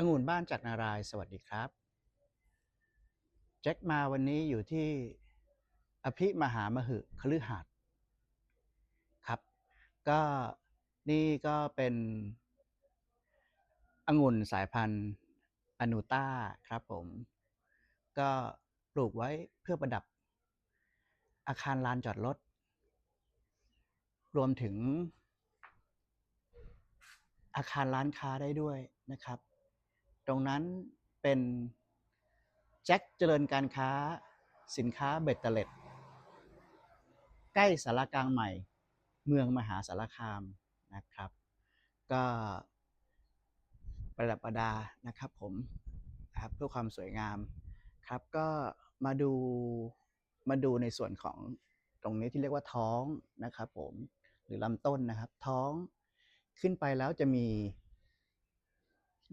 องุ่นบ้านจากนารายสวัสดีครับ แจ็คมาวันนี้อยู่ที่อภิมหามหึคฤหาสครับ ก็นี่ก็เป็นองุ่นสายพันธุ์อนูต้าครับผม ก็ปลูกไว้เพื่อประดับอาคารลานจอดรถ รวมถึงอาคารร้านค้าได้ด้วยนะครับ ตรงนั้นเป็นแจ็คเจริญการค้าสินค้าเบ็ดเตล็ดใกล้สารกลางใหม่ เมืองมหาสารคามนะครับ ก็ประดับประดานะครับผมนะครับเพื่อความสวยงามครับก็มาดูมาดูในส่วนของตรงนี้ที่เรียกว่าท้องนะครับผมหรือลำต้นนะครับ ท้องขึ้นไปแล้วจะมี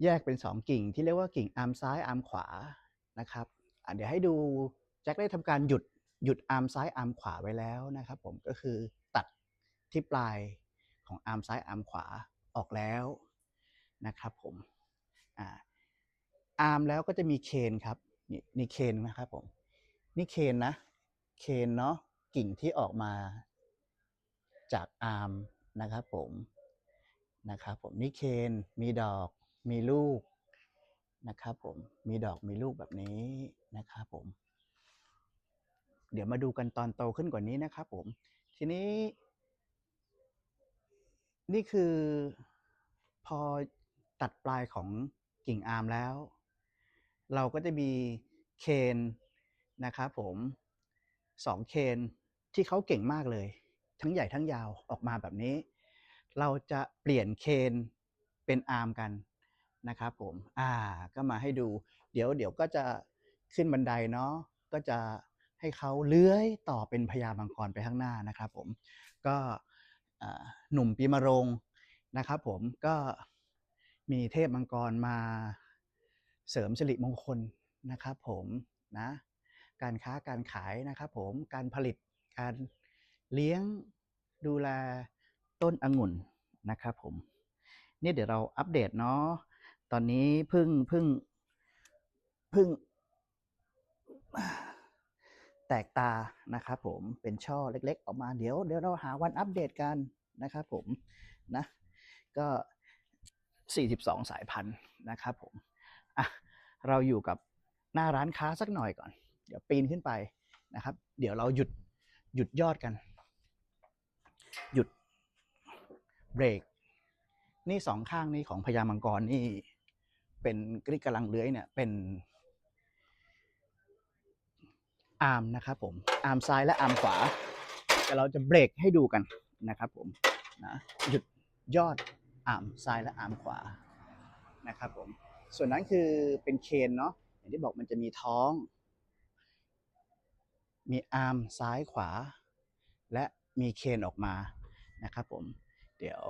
แยกเป็นสองกิ่งที่เรียกว่ากิ่งอาร์มซ้ายอาร์มขวานะครับเดี๋ยวให้ดูแจ็คได้ทำการหยุดหยุดอาร์มซ้ายอาร์มขวาไว้แล้วนะครับผมก็คือตัดที่ปลายของอาร์มซ้ายอาร์มขวาออกแล้วนะครับผมอ่าอาร์มแล้วก็จะมีเคนครับนี่นี่เคนนะครับผมนี่เคนนะเคนเนาะกิ่งที่ออกมาจากอาร์มนะครับผมนะครับผมนี่เคนมีดอก มีลูกนะครับผมมีดอกมีลูกแบบนี้นะครับผม เดี๋ยวมาดูกันตอนโตขึ้นกว่านี้นะครับผม ทีนี้ นี่คือพอตัดปลายของกิ่งอาร์มแล้ว เราก็จะมีเคนนะครับผมสองเคนที่เขาเก่งมากเลย ทั้งใหญ่ทั้งยาวออกมาแบบนี้ เราจะเปลี่ยนเคนเป็นอาร์มกัน นะครับผมอ่าก็มาให้ดู เดี๋ยวเดี๋ยวก็จะขึ้นบันไดเนาะก็จะให้เขาเลื้อยต่อเป็นพญามังกรไปข้างหน้านะครับผมก็หนุ่มปีมะโรงนะครับผมก็มีเทพมังกรมาเสริมสิริมงคลนะครับผมนะการค้าการขายนะครับผมการผลิตการเลี้ยงดูแลต้นองุ่นนะครับผมนี่เดี๋ยวเราอัปเดตเนาะ ตอนนี้พิ่งพิ่งพิ่ง แตกตานะครับผมเป็นช่อเล็ก ๆ ออกมาเดี๋ยวเดี๋ยวเราหาวันอัปเดตกันนะครับผมนะ ก็ 42 สายพันธุ์นะครับผมอะเราอยู่กับหน้าร้านค้าสักหน่อยก่อน เดี๋ยวปีนขึ้นไปนะครับ เดี๋ยวเราหยุดหยุดยอดกัน หยุดเบรก นี่สองข้างนี้ของพญามังกรนี่ เป็นกริกำลังเลื้อยเนี่ยเป็นอาร์มนะครับผมอาร์มซ้ายและอาร์มขวาแต่เราจะเบรกให้ดูกันนะครับผมนะหยุดยอดอาร์มซ้ายและอาร์มขวานะครับผมส่วนนั้นคือเป็นเคนเนาะอย่างที่บอกมันจะมีท้อง มีอาร์มซ้ายขวา และมีเคนออกมานะครับผมเดี๋ยว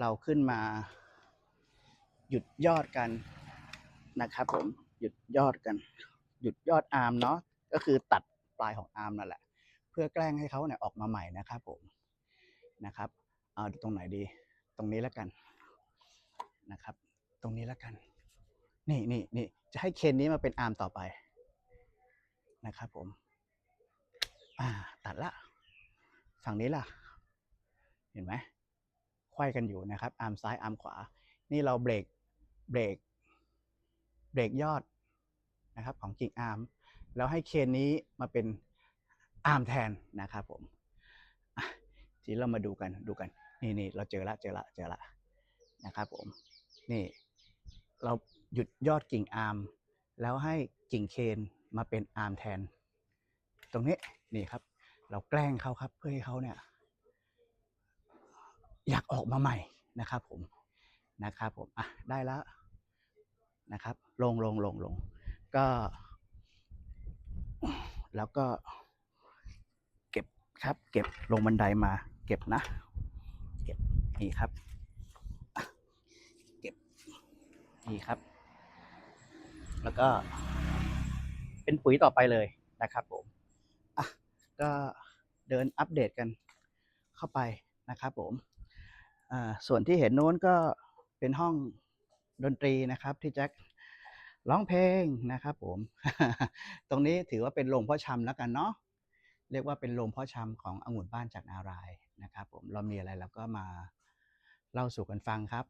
เราขึ้นมา หยุดยอดกันนะครับผมหยุดยอดกัน หยุดยอดอาร์มเนาะก็คือตัดปลายของอาร์มนั่นแหละ เพื่อแกล้งให้เขาเนี่ยออกมาใหม่นะครับผมนะครับเอาตรงไหนดี ตรงนี้แล้วกันนะครับ ตรงนี้แล้วกัน นี่นี่นี่จะให้เคนนี้มาเป็นอาร์มต่อไปนะครับผมอ่าตัดละ ฝั่งนี้ล่ะ เห็นไหมไขว้กันอยู่นะครับ อาร์มซ้ายอาร์มขวา นี่เราเบรก เบรกเบรกยอดนะครับของกิ่งอาร์มแล้วให้เคนนี้มาเป็นอาร์มแทนนะครับผมทีนี้เรามาดูกันดูกัน นี่นี่เราเจอละเจอละเจอละนะครับผมนี่เราหยุดยอดกิ่งอาร์มแล้วให้กิ่งเคนมาเป็นอาร์มแทน ตรงนี้นี่ครับ เราแกล้งเขาครับเพื่อให้เขาเนี่ยอยากออกมาใหม่นะครับผมนะครับผมอะได้แล้ว นะครับ ลงลงลงลงก็ แล้วก็ เก็บครับ เก็บลงบันไดมา เก็บนะ เก็บนี่ครับ เก็บนี่ครับ แล้วก็ เป็นปุ๋ยต่อไปเลยนะครับผมอะก็เดินอัปเดตกันเข้าไปนะครับผมอ่าส่วนที่เห็นโน้นก็เป็นห้อง ดนตรีนะครับที่แจ็คร้องเพลงนะครับผม ตรงนี้ถือว่าเป็นโรงพ่อชำแล้วกันเนาะเรียกว่าเป็นโรงพ่อชำขององุ่นบ้านจากนารายนะครับ ผมเรามีอะไรเราก็มาเล่าสู่กันฟังครับ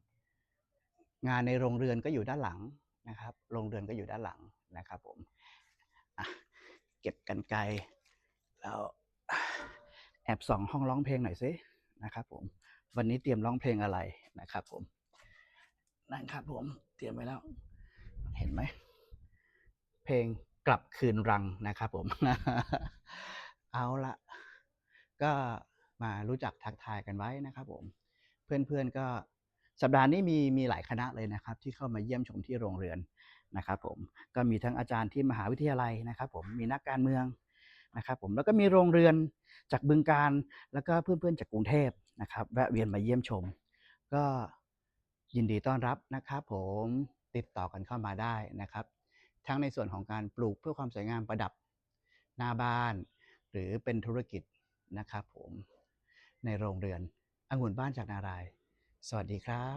งานในโรงเรือนก็อยู่ด้านหลังนะครับ โรงเรือนก็อยู่ด้านหลังนะครับ ผมเก็บกันไกลแล้วแอบส่องห้องร้องเพลงหน่อยสินะครับ ผมวันนี้เตรียมร้องเพลงอะไรนะครับ ผม นั่นครับผมเตรียมไว้แล้ว เห็นไหม เพลงกลับคืนรังนะครับผม เอาละก็มารู้จักทักทายกันไว้นะครับผม เพื่อนๆก็สัปดาห์นี้มีมีหลายคณะเลยนะครับ ที่เข้ามาเยี่ยมชมที่โรงเรือนนะครับผมก็มีทั้งอาจารย์ที่มหาวิทยาลัยนะครับ ผมมีนักการเมืองนะครับผมแล้วก็มีโรงเรือนจากบึงการแล้วก็เพื่อนๆจากกรุงเทพนะครับ แวะเวียนมาเยี่ยมชม ก็ ยินดีต้อนรับนะครับผมติดต่อกันเข้ามาได้นะครับ ทั้งในส่วนของการปลูกเพื่อความสวยงามประดับหน้าบ้าน หรือเป็นธุรกิจนะครับผมในโรงเรือนองุ่นบ้านจากนาราย สวัสดีครับ